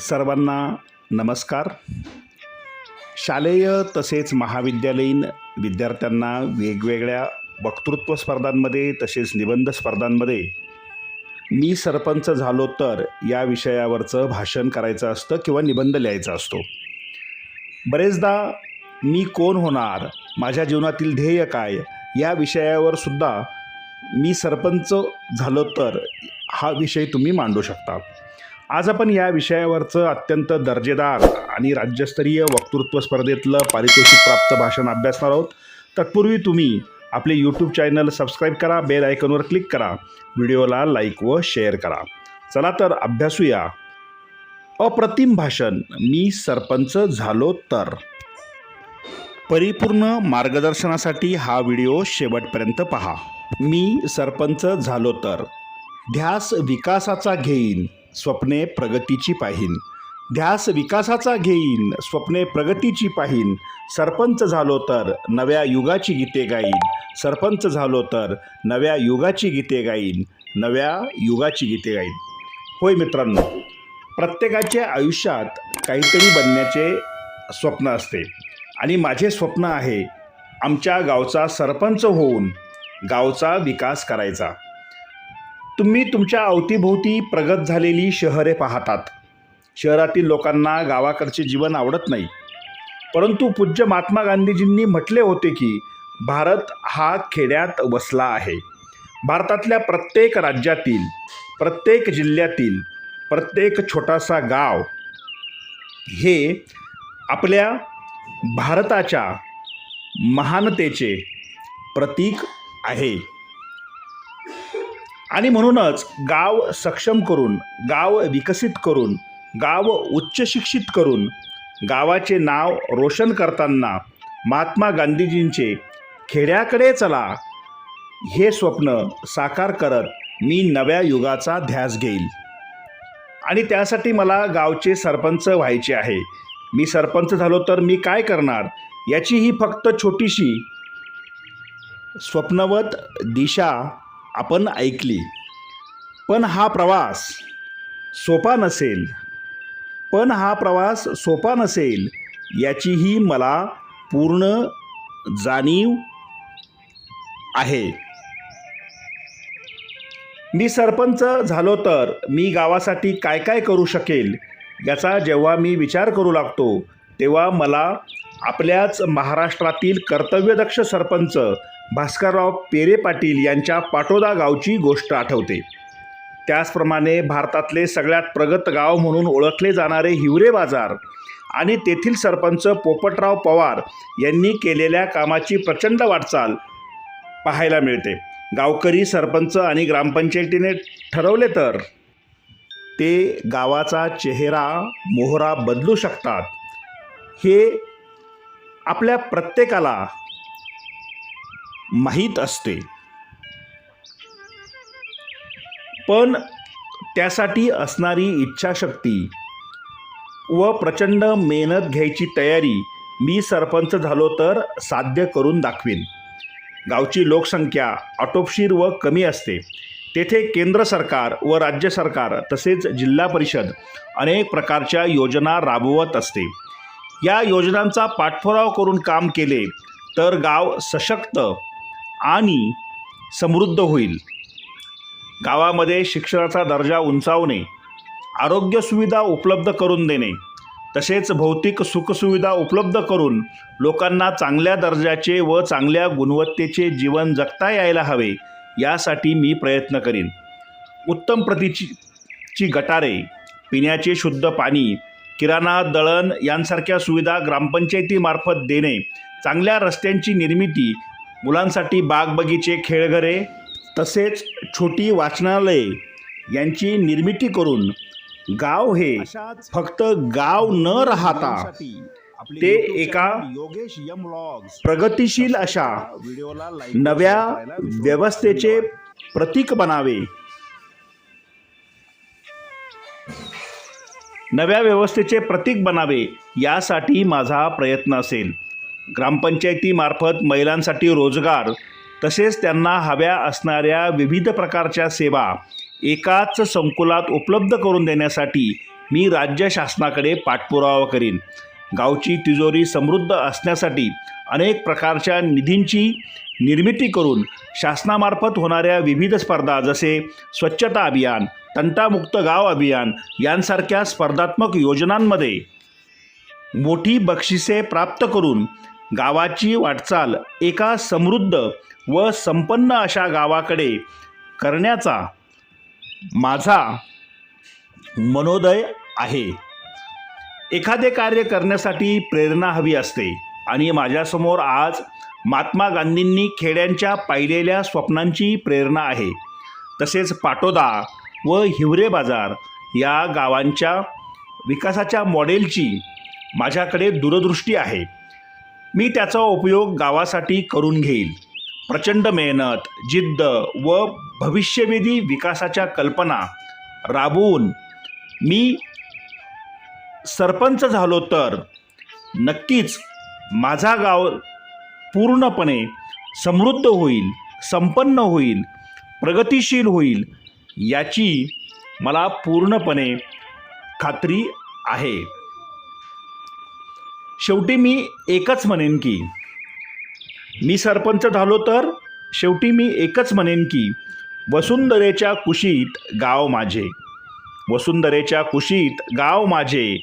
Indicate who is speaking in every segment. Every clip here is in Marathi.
Speaker 1: सर्वांना नमस्कार. शालेय तसेच महाविद्यालयीन विद्यार्थ्यांना वेगवेगळ्या वक्तृत्व स्पर्धांमध्ये तसेच निबंध स्पर्धांमध्ये मी सरपंच झालो तर या विषयावरचं भाषण करायचं असतं किंवा निबंध लिहायचा असतो. बरेचदा मी कोण होणार माझ्या जीवनातील ध्येय काय या विषयावर सुद्धा मी सरपंच झालो तर हा विषय तुम्ही मांडू शकता. आज आपण या विषयावरचं अत्यंत दर्जेदार आणि राज्यस्तरीय वक्तृत्व स्पर्धेतलं पारितोषिक प्राप्त भाषण अभ्यासणार आहोत. तत्पूर्वी तुम्ही आपले यूट्यूब चॅनल सबस्क्राईब करा बेल आयकॉनवर क्लिक करा व्हिडिओला लाईक व शेअर करा. चला तर अभ्यासूया. अप्रतिम भाषण मी सरपंच झालो तर. परिपूर्ण मार्गदर्शनासाठी हा व्हिडिओ शेवटपर्यंत पहा. मी सरपंच झालो तर. ध्यास विकासाचा घेईन. स्वप्ने प्रगतीची पाहीन. ध्यास विकासाचा घेईन स्वप्ने प्रगतीची पाहीन. सरपंच झालो तर नव्या युगाची गीते गाईन. सरपंच झालो तर नव्या युगाची गीते गाईन. नव्या युगाची गीते गाईन. होय मित्रांनो प्रत्येकाच्या आयुष्यात काहीतरी बनण्याचे स्वप्न असते. आणि माझे स्वप्न आहे आमच्या गावचा सरपंच होऊन गावचा विकास करायचा. तुम्ही तुमच्या अवतीभोवती प्रगत झालेली शहरे पाहतात. शहरातील लोकांना गावाकडचे जीवन आवडत नाही. परंतु पूज्य महात्मा गांधीजींनी म्हटले होते की भारत हा खेड्यात वसला आहे. भारतातल्या प्रत्येक राज्यातील प्रत्येक जिल्ह्यातील प्रत्येक छोटासा गाव हे आपल्या भारताच्या महानतेचे प्रतीक आहे. आणि म्हणूनच गाव सक्षम करून गाव विकसित करून गाव उच्च शिक्षित करून गावाचे नाव रोशन करताना महात्मा गांधीजींचे खेड्याकडे चला हे स्वप्न साकार करत मी नव्या युगाचा ध्यास घेईल. आणि त्यासाठी मला गावचे सरपंच व्हायचे आहे. मी सरपंच झालो तर मी काय करणार? याची ही फक्त छोटीशी स्वप्नवत दिशा आपण ऐकली. पण हा प्रवास सोपा नसेल. पण हा प्रवास सोपा नसेल याचीही मला पूर्ण जाणीव आहे. मी सरपंच झालो तर मी गावासाठी काय काय करू शकेल याचा जेव्हा मी विचार करू लागतो तेव्हा मला आपल्याच महाराष्ट्रातील कर्तव्यदक्ष सरपंच भास्करराव पेरे पाटील यांच्या पाटोदा गावची गोष्ट आठवते. त्याचप्रमाणे भारतातले सगळ्यात प्रगत गाव म्हणून ओळखले जाणारे हिवरे बाजार आणि तेथील सरपंच पोपटराव पवार यांनी केलेल्या कामाची प्रचंड वाटचाल पाहायला मिळते. गावकरी सरपंच आणि ग्रामपंचायतीने ठरवले तर ते गावाचा चेहरा मोहरा बदलू शकतात. हे आपल्या प्रत्येकाला माहीत असते. पण त्यासाठी असणारी इच्छाशक्ती व प्रचंड मेहनत घ्यायची तयारी मी सरपंच झालो तर साध्य करून दाखवीन. गावची लोकसंख्या आटोपशीर व कमी असते. तेथे केंद्र सरकार व राज्य सरकार तसेच जिल्हा परिषद अनेक प्रकारच्या योजना राबवत असते. या योजनांचा पाठपुरावा करून काम केले तर गाव सशक्त आणि समृद्ध होईल. गावामध्ये शिक्षणाचा दर्जा उंचावणे आरोग्य सुविधा उपलब्ध करून देणे तसेच भौतिक सुखसुविधा उपलब्ध करून लोकांना चांगल्या दर्जाचे व चांगल्या गुणवत्तेचे जीवन जगता यायला हवे यासाठी मी प्रयत्न करीन. उत्तम प्रतीची ची गटारे पिण्याचे शुद्ध पाणी किराणा दळण यांसारख्या सुविधा ग्रामपंचायतीमार्फत देणे चांगल्या रस्त्यांची निर्मिती मुलांसाठी बागबगीचे खेळघरे तसेच छोटी वाचनालये यांची निर्मिती करून गाव हे फक्त गाव न राहता ते एका
Speaker 2: योगेश यम
Speaker 1: प्रगतिशील अशा नव्या व्यवस्थेचे प्रतीक बनावे. नव्या व्यवस्थेचे प्रतीक बनावे यासाठी माझा प्रयत्न असेल. ग्रामपंचायतीमार्फत महिलांसाठी रोजगार तसेच त्यांना हव्या असणाऱ्या विविध प्रकारच्या सेवा एकाच संकुलात उपलब्ध करून देण्यासाठी मी राज्य शासनाकडे पाठपुरावा करीन. गावची तिजोरी समृद्ध असण्यासाठी अनेक प्रकारच्या निधींची निर्मिती करून शासनामार्फत होणाऱ्या विविध स्पर्धा जसे स्वच्छता अभियान तंटामुक्त गाव अभियान यांसारख्या स्पर्धात्मक योजनांमध्ये मोठी बक्षिसे प्राप्त करून गावाची वाटचाल एका समृद्ध व संपन्न अशा गावाकडे करण्याचा माझा मनोदय आहे. एखादे कार्य करण्यासाठी प्रेरणा हवी असते आणि माझ्यासमोर आज महात्मा गांधींनी खेड्यांच्या पाहिलेल्या स्वप्नांची प्रेरणा आहे. तसेच पाटोदा व हिवरे बाजार या गावांच्या विकासाच्या मॉडेलची माझ्याकडे दूरदृष्टी आहे. मी त्याचा उपयोग गावासाठी करून घेईल. प्रचंड मेहनत जिद्द व भविष्यवेधी विकासाच्या कल्पना राबवून मी सरपंच झालो तर नक्कीच माझा गाव पूर्णपणे समृद्ध होईल संपन्न होईल प्रगतिशील होईल याची मला पूर्णपणे खात्री आहे. शेवटी मी एकच म्हणेन की मी सरपंच झालो तर शेवटी मी एकच म्हणेन की वसुंधरेच्या कुशीत गाव माझे. वसुंधरेच्या कुशीत गाव माझे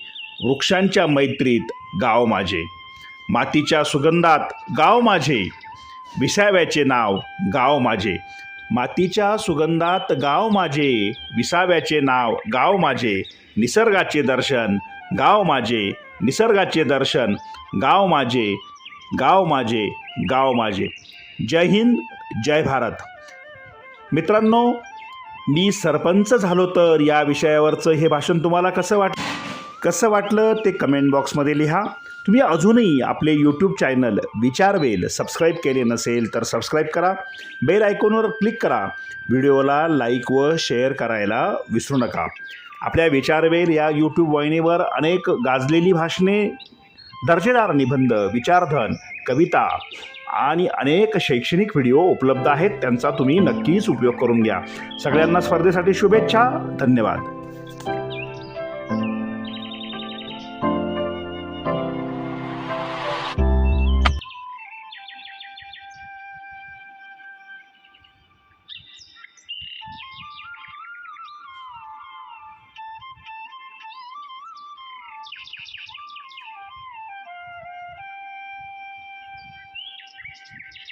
Speaker 1: वृक्षांच्या मैत्रीत गाव माझे. मातीच्या सुगंधात गाव माझे विसाव्याचे नाव गाव माझे. मातीच्या सुगंधात गाव माझे विसाव्याचे नाव गाव माझे. निसर्गाचे दर्शन गाव माझे. निसर्गाचे दर्शन. गाव माझे गाव माझे गाव माझे. जय हिंद जय भारत. मित्रांनो मी सरपंच झालो तर या विषयावरचं हे भाषण तुम्हाला कसं वाट कसं वाटलं ते कमेंट बॉक्समध्ये लिहा. तुम्ही अजूनही आपले यूट्यूब चॅनल विचारवेल सबस्क्राईब केले नसेल तर सबस्क्राईब करा. बेल आयकॉनवर क्लिक करा. व्हिडिओला लाईक व शेअर करायला विसरू नका. आपल्या विचारवेल या यूट्यूब वाहिनीवर अनेक गाजलेली भाषणे दर्जेदार निबंध विचारधन कविता आणि अनेक शैक्षणिक व्हिडिओ उपलब्ध आहेत. त्यांचा तुम्ही नक्कीच उपयोग करून घ्या. सगळ्यांना स्पर्धेसाठी शुभेच्छा. धन्यवाद. Thank you.